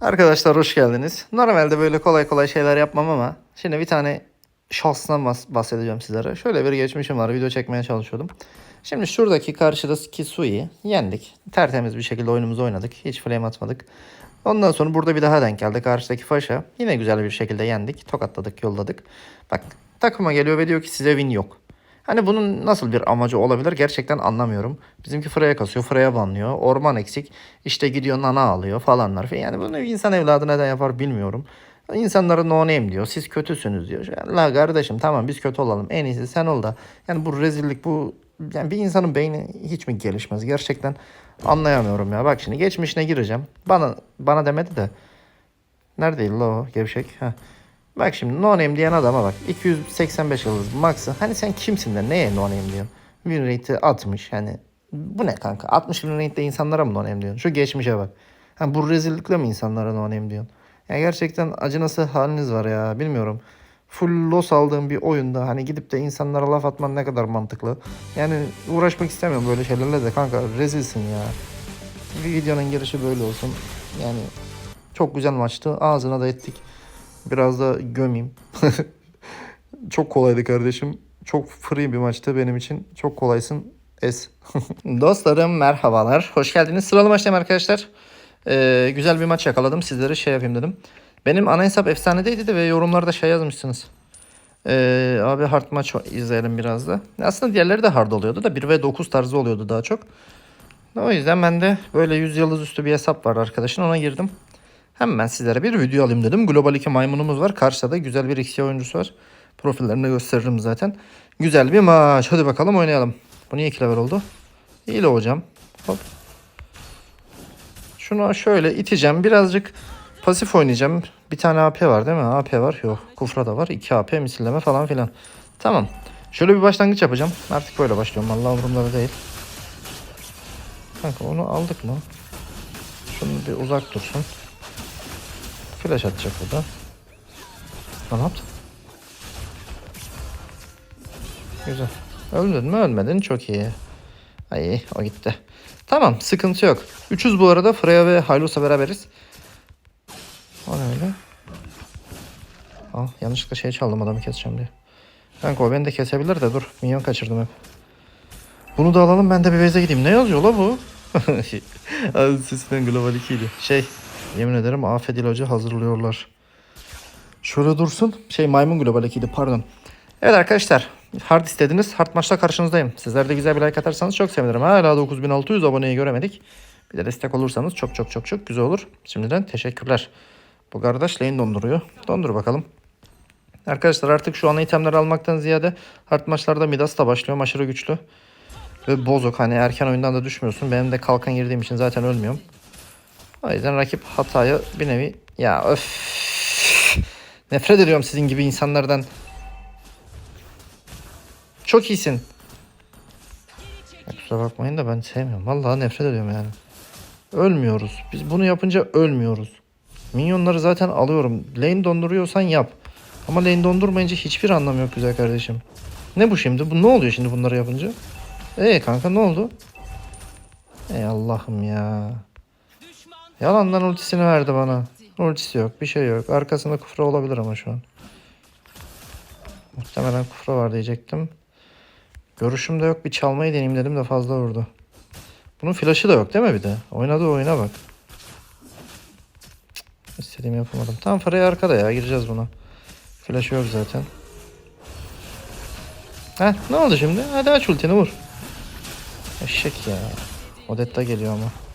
Arkadaşlar hoş geldiniz. Normalde böyle kolay kolay şeyler yapmam ama şimdi bir tane şahsından bahs- bahsedeceğim sizlere. Şöyle bir geçmişim var. Video çekmeye çalışıyordum. Şimdi şuradaki karşıdaki Sui'yi yendik. Tertemiz bir şekilde oyunumuzu oynadık. Hiç flame atmadık. Ondan sonra burada bir daha denk geldi. Karşıdaki Faşa. Yine güzel bir şekilde yendik. Tokatladık, yolladık. Bak takıma geliyor ve diyor ki size win yok. Hani bunun nasıl bir amacı olabilir gerçekten anlamıyorum. Bizimki Freya kasıyor, Freya banlıyor. Orman eksik. İşte gidiyor nana alıyor falanlar. falan. Yani bunu insan evladı neden yapar bilmiyorum. İnsanlara no name diyor. Siz kötüsünüz diyor. Yani La kardeşim tamam biz kötü olalım. En iyisi sen ol da. Yani bu rezillik bu yani bir insanın beyni hiç mi gelişmez? Gerçekten anlayamıyorum ya. Bak şimdi geçmişine gireceğim. Bana bana demedi de. Neredeydi o gevşek? Heh. Bak şimdi no name diyen adama bak. 285 yıldız max'ı. Hani sen kimsin de neye no name diyorsun? Win rate'i 60 hani. Bu ne kanka? 60 win rate'de insanlara mı no name diyorsun? Şu geçmişe bak. Ha, bu rezillikle mi insanlara no name diyorsun? Ya gerçekten acınası haliniz var ya. Bilmiyorum. Full loss aldığım bir oyunda hani gidip de insanlara laf atman ne kadar mantıklı. Yani uğraşmak istemiyorum böyle şeylerle de kanka rezilsin ya. Bir videonun girişi böyle olsun. Yani çok güzel maçtı. Ağzına da ettik. Biraz da gömeyim. Çok kolaydı kardeşim. Çok free bir maçtı benim için. Çok kolaysın. Es. Dostlarım merhabalar. Hoş geldiniz. Sıralı maçtayım arkadaşlar. Ee, güzel bir maç yakaladım. Sizlere şey yapayım dedim. Benim ana hesap efsanedeydi de ve yorumlarda şey yazmışsınız. Ee, abi hard maç izleyelim biraz da. Aslında diğerleri de hard oluyordu da 1 ve 9 tarzı oluyordu daha çok. O yüzden ben de böyle 100 yıldız üstü bir hesap var arkadaşın ona girdim. Hemen sizlere bir video alayım dedim. Global 2 maymunumuz var. Karşıda da güzel bir XY oyuncusu var. Profillerini gösteririm zaten. Güzel bir maç. Hadi bakalım oynayalım. Bu niye 2 level oldu? İyi hocam. Hop. Şunu şöyle iteceğim. Birazcık pasif oynayacağım. Bir tane AP var değil mi? AP var. Yok. Kufra da var. 2 AP misilleme falan filan. Tamam. Şöyle bir başlangıç yapacağım. Artık böyle başlıyorum. Allah umurumda da değil. Kanka onu aldık mı? Şunu bir uzak dursun. Flash atacak burada. Ne yaptın? Güzel. Ölmedin mi? Ölmedin. Çok iyi. Ay o gitti. Tamam sıkıntı yok. 300 bu arada Freya ve Hylus'la beraberiz. O ne öyle? Al yanlışlıkla şey çaldım adamı keseceğim diye. Kanka o beni de kesebilir de dur. Minyon kaçırdım hep. Bunu da alalım ben de bir base'e gideyim. Ne yazıyor la bu? Abi sesinden Global 2 idi. Şey yemin ederim afet ilacı hazırlıyorlar. Şöyle dursun. Şey maymun Global 2 idi pardon. Evet arkadaşlar. Hard istediniz. Hard maçta karşınızdayım. Sizler de güzel bir like atarsanız çok sevinirim. Hala 9600 aboneyi göremedik. Bir de destek olursanız çok çok çok çok güzel olur. Şimdiden teşekkürler. Bu kardeş lane donduruyor. Dondur bakalım. Arkadaşlar artık şu an itemleri almaktan ziyade hard maçlarda Midas da başlıyor. Aşırı güçlü. Ve bozuk. Hani erken oyundan da düşmüyorsun. Benim de kalkan girdiğim için zaten ölmüyorum. O yüzden rakip hatayı bir nevi... Ya öf. Nefret ediyorum sizin gibi insanlardan. Çok iyisin. Ya Kusura bakmayın da ben sevmiyorum. Vallahi nefret ediyorum yani. Ölmüyoruz. Biz bunu yapınca ölmüyoruz. Minyonları zaten alıyorum. Lane donduruyorsan yap. Ama lane dondurmayınca hiçbir anlamı yok güzel kardeşim. Ne bu şimdi? Bu ne oluyor şimdi bunları yapınca? Ee kanka ne oldu? Ey Allah'ım ya. Yalandan ultisini verdi bana. Ultisi yok. Bir şey yok. Arkasında kufra olabilir ama şu an. Muhtemelen kufra var diyecektim. Görüşüm de yok. Bir çalmayı deneyeyim dedim de fazla vurdu. Bunun flash'ı da yok değil mi bir de? Oynadığı oyuna bak. İstediğimi yapamadım. Tam Freya arkada ya. Gireceğiz buna. Flash'ı yok zaten. Heh ne oldu şimdi? Hadi aç ultini vur. Eşek ya. Odetta geliyor ama.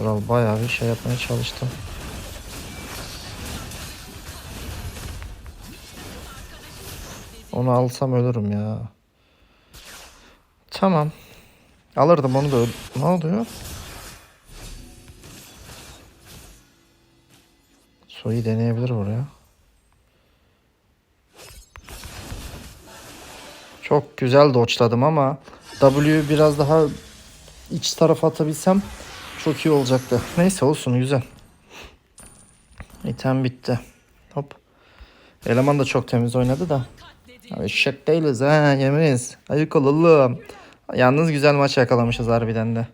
Kral bayağı bir şey yapmaya çalıştı. Onu alsam ölürüm ya. Tamam. Alırdım onu da Ne oluyor? Soyu deneyebilir buraya. Çok güzel dodge'ladım ama W biraz daha iç tarafa atabilsem çok iyi olacaktı. Neyse olsun güzel. İtem bitti. Hop. Eleman da çok temiz oynadı da. Abi şak değiliz ha yemiz. Ayık olalım. Yalnız güzel maç yakalamışız harbiden de.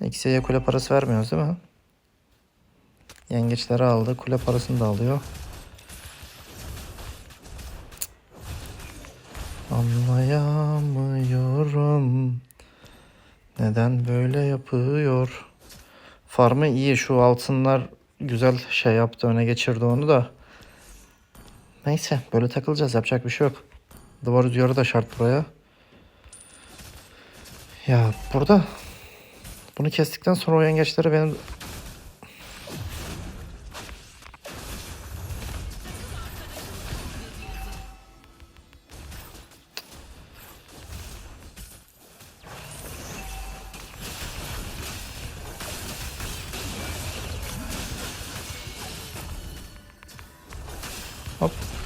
X'ye kule parası vermiyoruz değil mi? Yengeçleri aldı. Kule parasını da alıyor. Anlayamıyorum. Neden böyle yapıyor? Farmı iyi. Şu altınlar güzel şey yaptı. Öne geçirdi onu da. Neyse böyle takılacağız. Yapacak bir şey yok. Duvar rüzgarı da şart buraya. Ya burada bunu kestikten sonra o yengeçleri benim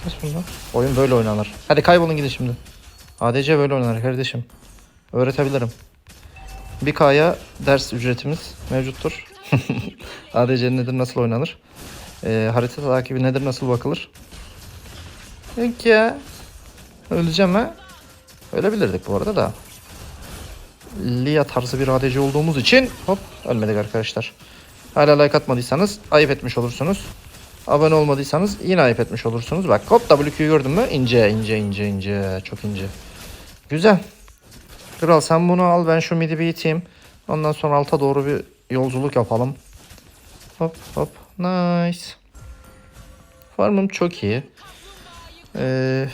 Kes bunu. Oyun böyle oynanır. Hadi kaybolun gidin şimdi. ADC böyle oynanır kardeşim. Öğretebilirim. Bir K'ya ders ücretimiz mevcuttur. ADC nedir nasıl oynanır? Ee, harita takibi nedir nasıl bakılır? Yok ya. Öleceğim ha. Ölebilirdik bu arada da. Lia tarzı bir ADC olduğumuz için hop ölmedik arkadaşlar. Hala like atmadıysanız ayıp etmiş olursunuz. Abone olmadıysanız yine ayıp etmiş olursunuz. Bak hop WQ'yu gördün mü? İnce ince ince ince çok ince. Güzel. Kral sen bunu al ben şu midi bir iteyim. Ondan sonra alta doğru bir yolculuk yapalım. Hop hop nice. Farmım çok iyi. Ee,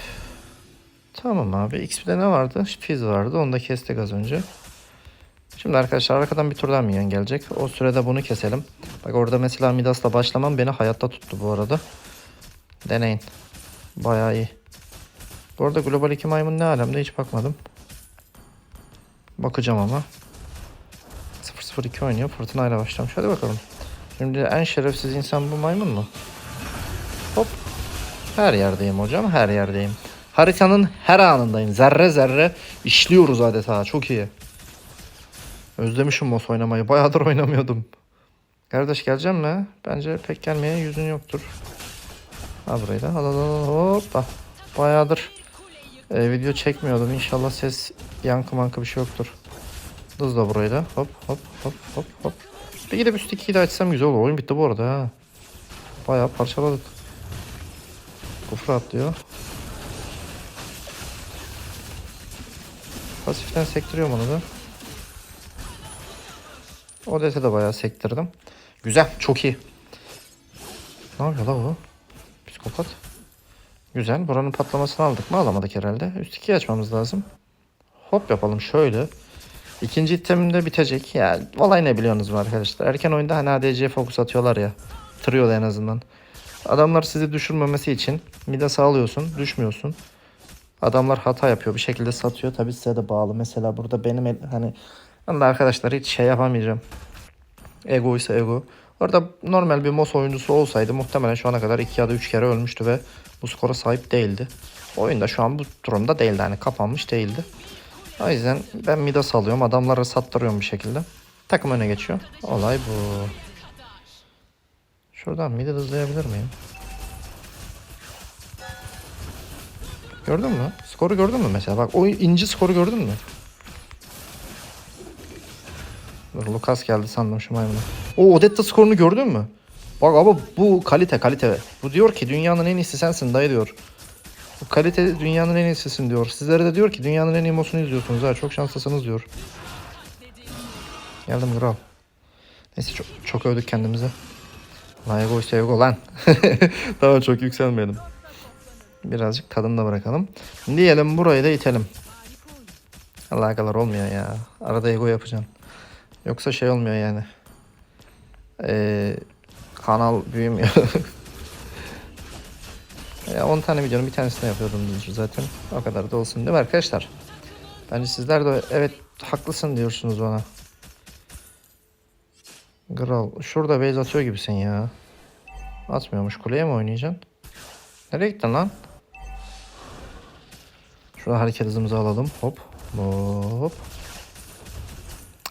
tamam abi. XP'de ne vardı? Fizz vardı. Onu da kestik az önce. Şimdi arkadaşlar arkadan bir turdan minyon gelecek. O sürede bunu keselim. Bak orada mesela Midas'la başlamam beni hayatta tuttu bu arada. Deneyin. Bayağı iyi. Bu arada Global 2 maymun ne alemde hiç bakmadım. Bakacağım ama. 002 oynuyor. Fırtına ile başlamış. Hadi bakalım. Şimdi en şerefsiz insan bu maymun mu? Hop. Her yerdeyim hocam. Her yerdeyim. Haritanın her anındayım. Zerre zerre işliyoruz adeta. Çok iyi. Özlemişim boss oynamayı. Bayağıdır oynamıyordum. Kardeş geleceğim mi? Bence pek gelmeye yüzün yoktur. Ha burayı da. Hoppa. Bayağıdır e, video çekmiyordum. İnşallah ses yankı mankı bir şey yoktur. Hızla burayı da. Hop hop hop hop hop. Bir gidip üst 2'yi de açsam güzel olur. Oyun bitti bu arada ha. Bayağı parçaladık. Kufra atlıyor. Pasiften sektiriyorum onu da. Odete de bayağı sektirdim. Güzel. Çok iyi. Ne yapıyor la bu? Psikopat. Güzel. Buranın patlamasını aldık mı? Alamadık herhalde. Üst 2'yi açmamız lazım. Hop yapalım şöyle. İkinci itemim de bitecek. Ya olay ne biliyorsunuz mu arkadaşlar? Erken oyunda hani ADC'ye fokus atıyorlar ya. Trio'da en azından. Adamlar sizi düşürmemesi için Midas'ı alıyorsun. Düşmüyorsun. Adamlar hata yapıyor. Bir şekilde satıyor. Tabi size de bağlı. Mesela burada benim hani de arkadaşlar hiç şey yapamayacağım. Ego ise ego. Orada normal bir MOS oyuncusu olsaydı muhtemelen şu ana kadar 2 ya da 3 kere ölmüştü ve bu skora sahip değildi. Oyunda şu an bu durumda değildi. Hani kapanmış değildi. O yüzden ben Midas alıyorum. Adamları sattırıyorum bir şekilde. Takım öne geçiyor. Olay bu. Şuradan midi hızlayabilir miyim? Gördün mü? Skoru gördün mü mesela? Bak o inci skoru gördün mü? Lucas geldi sandım şu maymunu. O Odetta skorunu gördün mü? Bak ama bu kalite kalite. Bu diyor ki dünyanın en iyisi sensin dayı diyor. Bu kalite dünyanın en iyisisin diyor. Sizlere de diyor ki dünyanın en iyi mosunu izliyorsunuz ha. Çok şanslısınız diyor. Geldim kral. Neyse çok, çok övdük kendimize. İşte ego lan. Daha çok yükselmeyelim. Birazcık tadını da bırakalım. Diyelim burayı da itelim. Allah kadar olmuyor ya. Arada ego yapacaksın. Yoksa şey olmuyor yani. Ee, kanal büyümüyor. ya 10 tane videonun bir tanesini yapıyordum zaten. O kadar da olsun değil mi arkadaşlar? Bence sizler de evet haklısın diyorsunuz bana. Kral şurada base atıyor gibisin ya. Atmıyormuş kuleye mi oynayacaksın? Nereye gittin lan? Şurada hareket hızımızı alalım. Hop. Hop.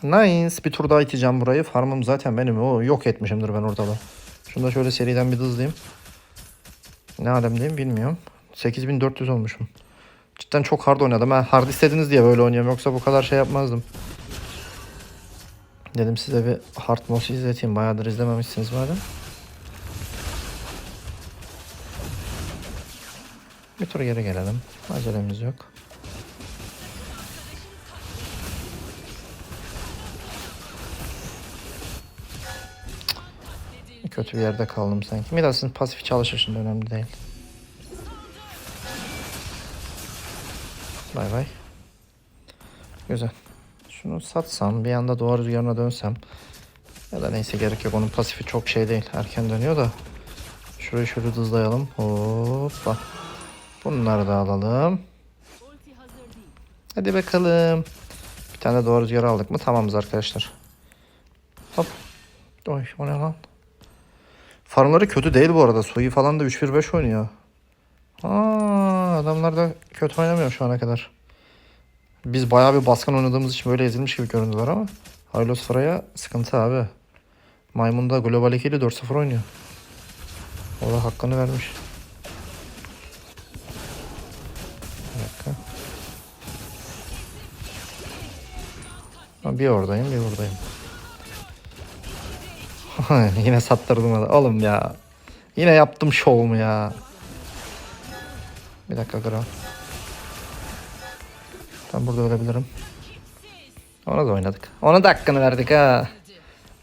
Nice. Bir tur daha iteceğim burayı. Farmım zaten benim. O yok etmişimdir ben ortada. Şunu da şöyle seriden bir hızlayayım. Ne alemdeyim bilmiyorum. 8400 olmuşum. Cidden çok hard oynadım. Ha, hard istediniz diye böyle oynuyorum. Yoksa bu kadar şey yapmazdım. Dedim size bir Hard Moss'u izleteyim. Bayağıdır izlememişsiniz madem. Bir tur geri gelelim. Acelemiz yok. Kötü bir yerde kaldım sanki. Midas'ın pasif çalışır şimdi önemli değil. Bay bay. Güzel. Şunu satsam bir anda doğru rüzgarına dönsem. Ya da neyse gerek yok onun pasifi çok şey değil. Erken dönüyor da. Şurayı şöyle hızlayalım. Hoppa. Bunları da alalım. Hadi bakalım. Bir tane doğru rüzgar aldık mı tamamız arkadaşlar. Hop. Oy o ne lan? Farmları kötü değil bu arada. Soyu falan da 3-1-5 oynuyor. Aa, adamlar da kötü oynamıyor şu ana kadar. Biz bayağı bir baskın oynadığımız için böyle ezilmiş gibi göründüler ama Hylos Frey'a sıkıntı abi. Maymun da Global 2 ile 4-0 oynuyor. O da hakkını vermiş. Bir dakika. Bir oradayım bir buradayım. Yine sattırdım onu. Oğlum ya. Yine yaptım şovumu ya. Bir dakika Gram. Ben burada ölebilirim. Ona da oynadık. Ona da hakkını verdik ha.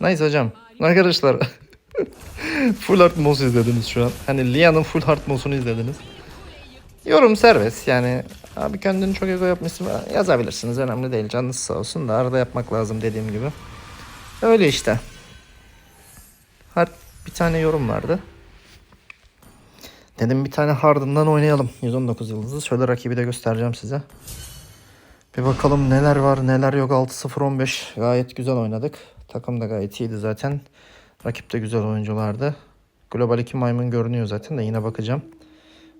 Neyse hocam. Arkadaşlar. full Heart Moss izlediniz şu an. Hani Lia'nın Full Heart Moss'unu izlediniz. Yorum serbest yani. Abi kendini çok ego yapmışsın. Yazabilirsiniz. Önemli değil. Canınız sağ olsun da arada yapmak lazım dediğim gibi. Öyle işte. Hard bir tane yorum vardı. Dedim bir tane hardından oynayalım. 119 yıldızı. Şöyle rakibi de göstereceğim size. Bir bakalım neler var neler yok 6-0-15 gayet güzel oynadık. Takım da gayet iyiydi zaten. Rakip de güzel oyunculardı. Global 2 maymun görünüyor zaten de yine bakacağım.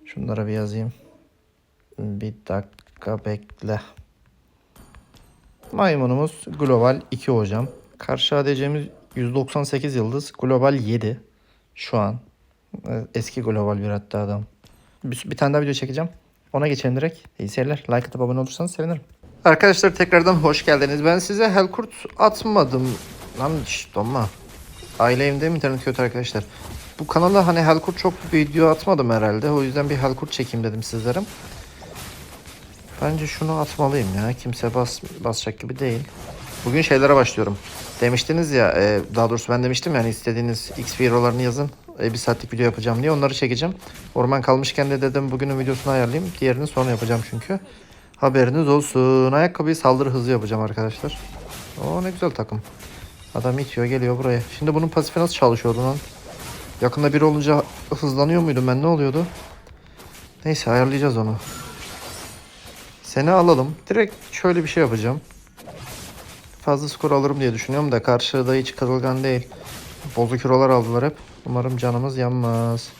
Şunlara bir yazayım. Bir dakika bekle. Maymunumuz Global 2 hocam. Karşı ADC'miz 198 yıldız. Global 7 şu an. Ee, Eski Global bir hatta adam. Bir, bir tane daha video çekeceğim. Ona geçelim direkt. İyi seyirler. Like atıp abone olursanız sevinirim. Arkadaşlar tekrardan hoş geldiniz. Ben size Helkurt atmadım. Lan şşt donma. Aile evimde mi internet kötü arkadaşlar. Bu kanala hani Helkurt çok video atmadım herhalde. O yüzden bir Helkurt çekeyim dedim sizlere. Bence şunu atmalıyım ya. Kimse bas, basacak gibi değil. Bugün şeylere başlıyorum. Demiştiniz ya, e, daha doğrusu ben demiştim yani istediğiniz X hero'larını yazın. E, bir saatlik video yapacağım diye onları çekeceğim. Orman kalmışken de dedim bugünün videosunu ayarlayayım. Diğerini sonra yapacağım çünkü. Haberiniz olsun. Ayakkabıyı saldırı hızı yapacağım arkadaşlar. O ne güzel takım. Adam itiyor geliyor buraya. Şimdi bunun pasifi nasıl çalışıyordu lan? Yakında biri olunca hızlanıyor muydum ben ne oluyordu? Neyse ayarlayacağız onu. Seni alalım. Direkt şöyle bir şey yapacağım. Fazla skor alırım diye düşünüyorum da karşıda hiç kırılgan değil. Bozuk hero'lar aldılar hep. Umarım canımız yanmaz.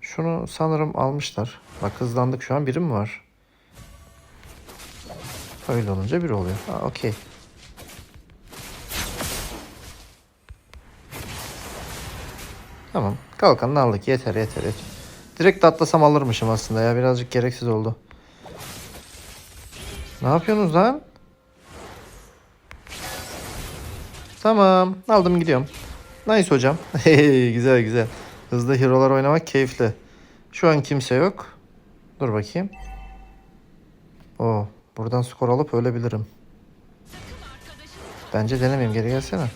Şunu sanırım almışlar. Bak hızlandık şu an biri mi var? Öyle olunca bir oluyor. Ha okey. Tamam. Kalkanını aldık. Yeter yeter yeter. Direkt atlasam alırmışım aslında ya. Birazcık gereksiz oldu. Ne yapıyorsunuz lan? Tamam. Aldım gidiyorum. Nice hocam. güzel güzel. Hızlı hero'lar oynamak keyifli. Şu an kimse yok. Dur bakayım. Oo, buradan skor alıp ölebilirim. Bence denemeyeyim. Geri gelsene.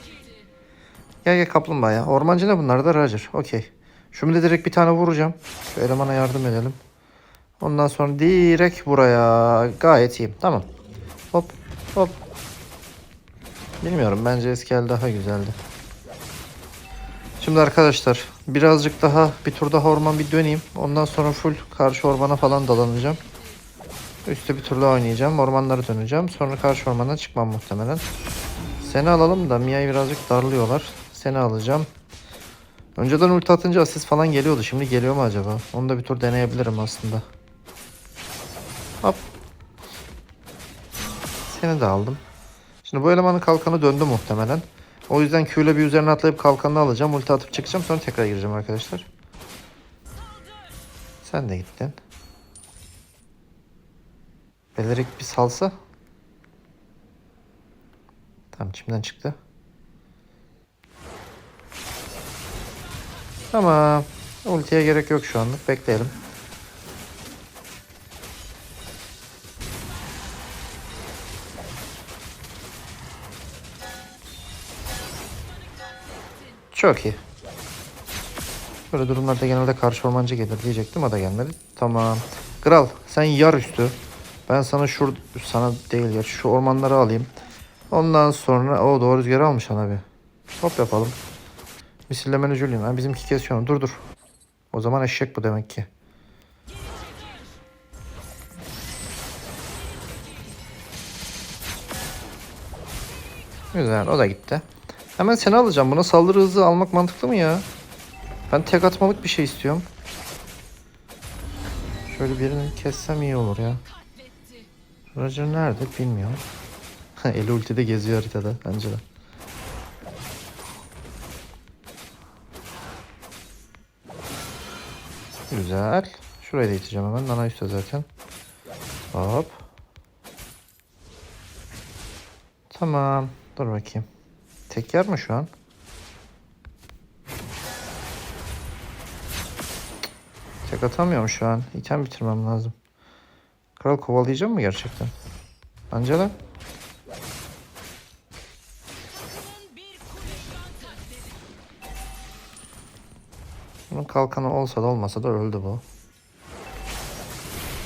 Gel gel kaplumbağa ya. Ormancı ne bunlar da Roger. Okey. Şimdi direkt bir tane vuracağım. Şu elemana yardım edelim. Ondan sonra direkt buraya. Gayet iyiyim. Tamam. Hop hop. Bilmiyorum. Bence eski el daha güzeldi. Şimdi arkadaşlar birazcık daha bir tur daha orman bir döneyim. Ondan sonra full karşı ormana falan dalanacağım. Üstte bir tur daha oynayacağım. Ormanlara döneceğim. Sonra karşı ormana çıkmam muhtemelen. Seni alalım da Mia'yı birazcık darlıyorlar. Seni alacağım. Önceden ulti atınca asist falan geliyordu. Şimdi geliyor mu acaba? Onu da bir tur deneyebilirim aslında. Hop. Seni de aldım. Şimdi bu elemanın kalkanı döndü muhtemelen. O yüzden Q ile bir üzerine atlayıp kalkanını alacağım. Ulti atıp çıkacağım. Sonra tekrar gireceğim arkadaşlar. Sen de gittin. Belerik bir salsa. Tamam içimden çıktı. Tamam. Ultiye gerek yok şu anlık. Bekleyelim. Çok iyi. Böyle durumlarda genelde karşı ormancı gelir diyecektim o da gelmedi. Tamam. Kral sen yar üstü. Ben sana şur sana değil ya şu ormanları alayım. Ondan sonra o doğru rüzgarı almış abi. Hop yapalım. Misillemeni Julian. Ha, bizimki kesiyor. Dur dur. O zaman eşek bu demek ki. Güzel o da gitti. Hemen seni alacağım. Buna saldırı hızı almak mantıklı mı ya? Ben tek atmalık bir şey istiyorum. Şöyle birini kessem iyi olur ya. Roger nerede bilmiyorum. Eli ultide geziyor haritada bence de. Güzel. Şurayı da iteceğim hemen. Nana üstte zaten. Hop. Tamam. Dur bakayım. Tek yer mi şu an? Tek atamıyorum şu an. İtem bitirmem lazım. Kral kovalayacağım mı gerçekten? Angela? Bunun kalkanı olsa da olmasa da öldü bu.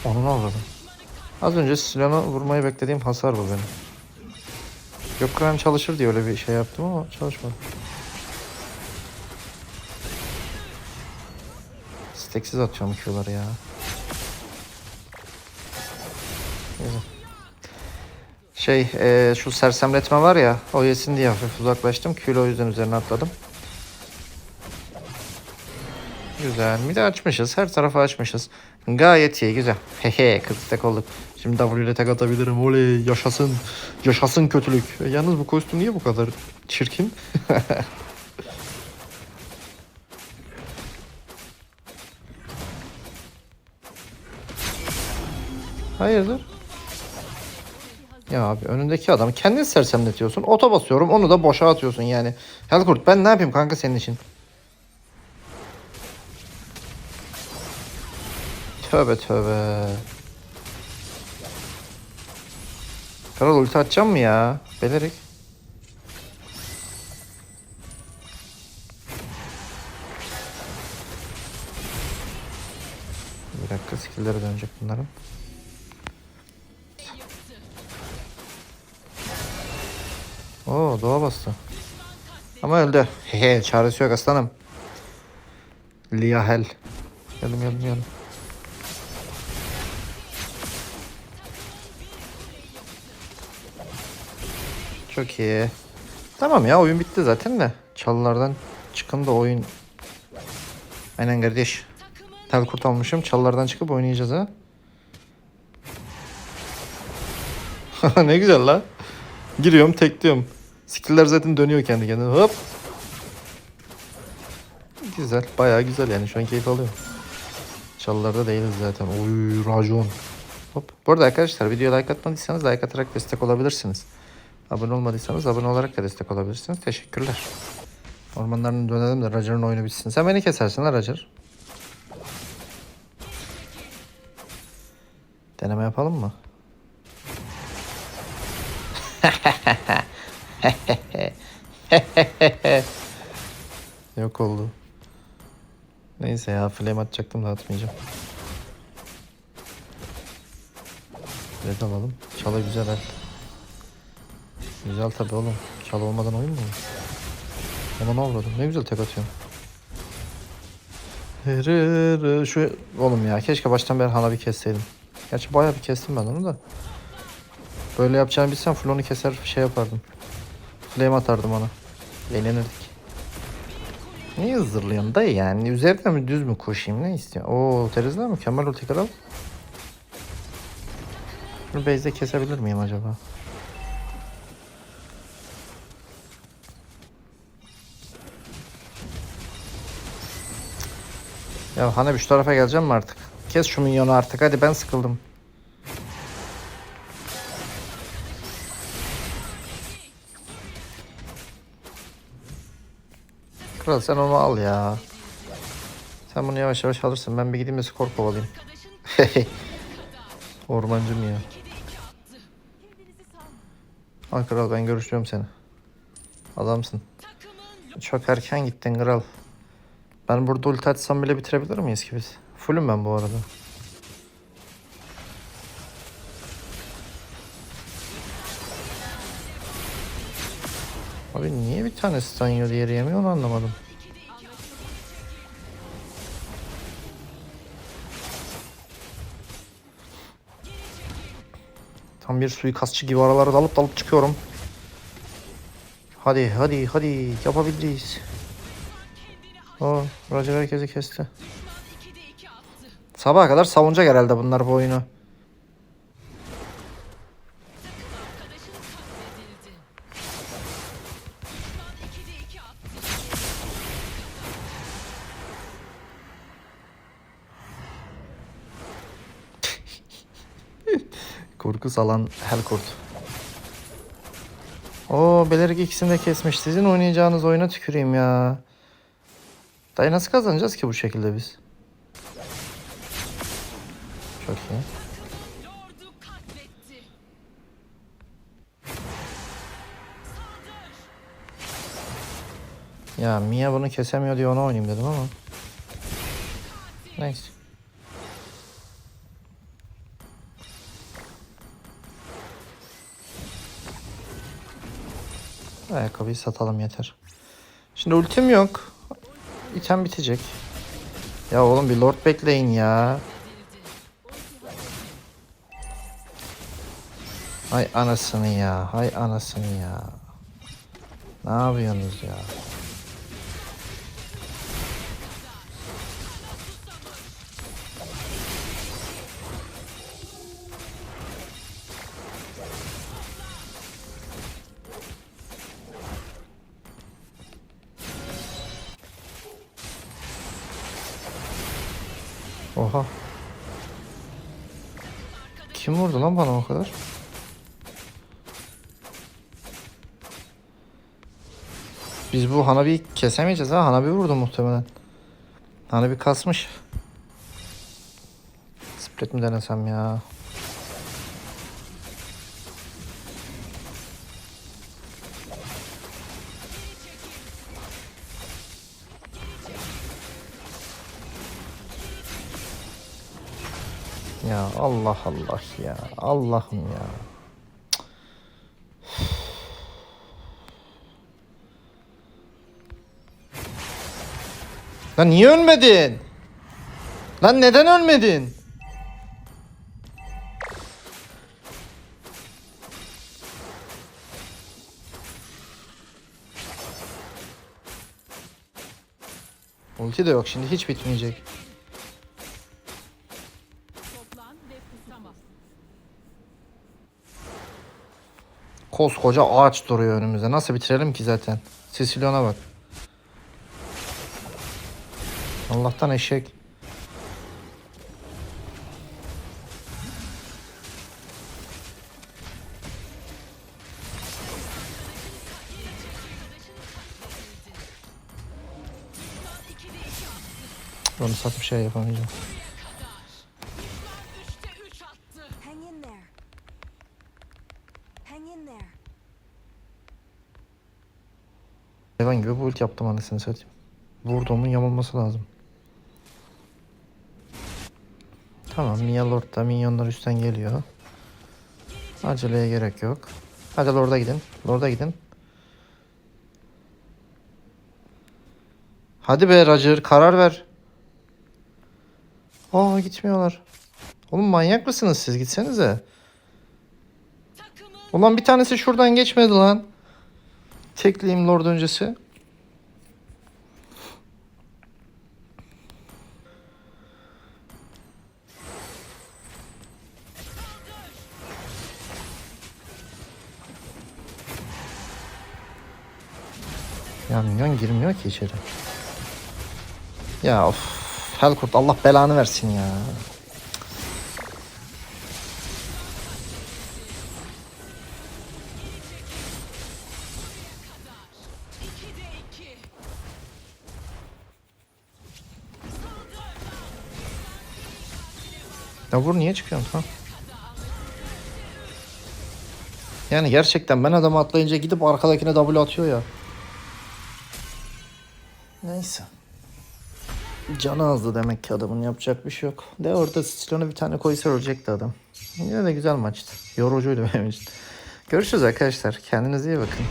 Onu ne? Az önce silahına vurmayı beklediğim hasar bu benim. Gökhan çalışır diye öyle bir şey yaptım ama çalışmadı. Steksiz atacağım Q'ları ya. Güzel. Şey eee, şu sersemletme var ya o yesin diye hafif uzaklaştım. Q'lu o yüzden üzerine atladım. Güzel. Bir de açmışız. Her tarafı açmışız. Gayet iyi. Güzel. Hehe. Kız tek olduk. Şimdi W ile tek atabilirim. Oley. Yaşasın. Yaşasın kötülük. E, Yalnız bu kostüm niye bu kadar çirkin? Hayırdır? Ya abi önündeki adamı kendin sersemletiyorsun. Oto basıyorum onu da boşa atıyorsun yani. Helkurt ben ne yapayım kanka senin için? Tövbe tövbe. Kral ulti atacağım mı ya? Belerik. Bir dakika skill'lere dönecek bunların. Oo doğa bastı. Ama öldü. Hehe çaresi yok aslanım. Liyahel. Geldim geldim geldim. Çok iyi. Tamam ya oyun bitti zaten de. Çalılardan çıkın da oyun. Aynen kardeş. Tel kurt almışım. Çalılardan çıkıp oynayacağız ha. ne güzel la. Giriyorum tekliyorum. Skill'ler zaten dönüyor kendi kendine. Hop. Güzel. Bayağı güzel yani. Şu an keyif alıyorum. Çalılarda değiliz zaten. Oy racon. Hop. Bu arada arkadaşlar videoya like atmadıysanız like atarak destek olabilirsiniz. Abone olmadıysanız abone olarak da destek olabilirsiniz. Teşekkürler. Ormanlarını dönelim de Roger'ın oyunu bitsin. Sen beni kesersin la Roger. Deneme yapalım mı? Yok oldu. Neyse ya flame atacaktım da atmayacağım. Red alalım. Çala güzel el. Güzel tabi oğlum. Çal olmadan oyun mu olur? Ama ne avradım? Ne güzel tek atıyorum. Şu oğlum ya keşke baştan beri Hana bir kesseydim. Gerçi bayağı bir kestim ben onu da. Böyle yapacağını bilsem full onu keser şey yapardım. Flame atardım ona. Eğlenirdik. Niye zırlıyorsun dayı yani? Üzerine mi düz mü koşayım ne istiyorsun? Oo Terizla mükemmel ulti kral. Bunu base'de kesebilir miyim acaba? Ya Hanep şu tarafa geleceğim mi artık? Kes şu minyonu artık hadi ben sıkıldım. Kral sen onu al ya. Sen bunu yavaş yavaş alırsın. Ben bir gideyim de skor kovalayayım. Ormancım ya. Al kral ben görüşüyorum seni. Adamsın. Çok erken gittin kral. Ben burada ulti açsam bile bitirebilir miyiz ki biz? Fullüm ben bu arada. Abi niye bir tane stun yiyor diğeri yemiyor onu anlamadım. Tam bir suikastçı gibi aralara dalıp dalıp çıkıyorum. Hadi hadi hadi yapabiliriz. O Roger herkesi kesti. Sabaha kadar savunacak herhalde bunlar bu oyunu. Korku salan Helkurt. Oo Belerik ikisini de kesmiş. Sizin oynayacağınız oyuna tüküreyim ya. Dayı nasıl kazanacağız ki bu şekilde biz? Çok iyi. Ya Mia bunu kesemiyor diye ona oynayayım dedim ama. Neyse. Ayakkabıyı satalım yeter. Şimdi ultim yok. İtem bitecek. Ya oğlum bir lord bekleyin ya. Hay anasını ya. Hay anasını ya. Ne yapıyorsunuz ya? Oha. Kim vurdu lan bana o kadar? Biz bu Hanabi'yi kesemeyeceğiz ha. Hanabi vurdu muhtemelen. Hanabi kasmış. Split mi denesem ya? Allah Allah ya. Allah'ım ya. Lan niye ölmedin? Lan neden ölmedin? Ulti de yok şimdi hiç bitmeyecek. Koskoca ağaç duruyor önümüzde. Nasıl bitirelim ki zaten? Sisilyona bak. Allah'tan eşek. Onu satıp şey yapamayacağım. Hayvan gibi bu ulti yaptım anasını satayım. Vurduğumun yamulması lazım. Tamam Mia Lord da minyonlar üstten geliyor. Aceleye gerek yok. Hadi Lord'a gidin. Lord'a gidin. Hadi be Roger karar ver. Aa gitmiyorlar. Oğlum manyak mısınız siz gitsenize. Ulan bir tanesi şuradan geçmedi lan. Tekleyeyim Lord öncesi. Ya minyon girmiyor ki içeri. Ya of. Helkurt Allah belanı versin ya. Ya vur niye çıkıyorsun ha? Yani gerçekten ben adamı atlayınca gidip arkadakine W atıyor ya. Neyse. Canı azdı demek ki adamın yapacak bir şey yok. De orada Stilon'u bir tane koysa ölecekti adam. Yine de güzel maçtı. Yorucuydu benim için. Görüşürüz arkadaşlar. Kendinize iyi bakın.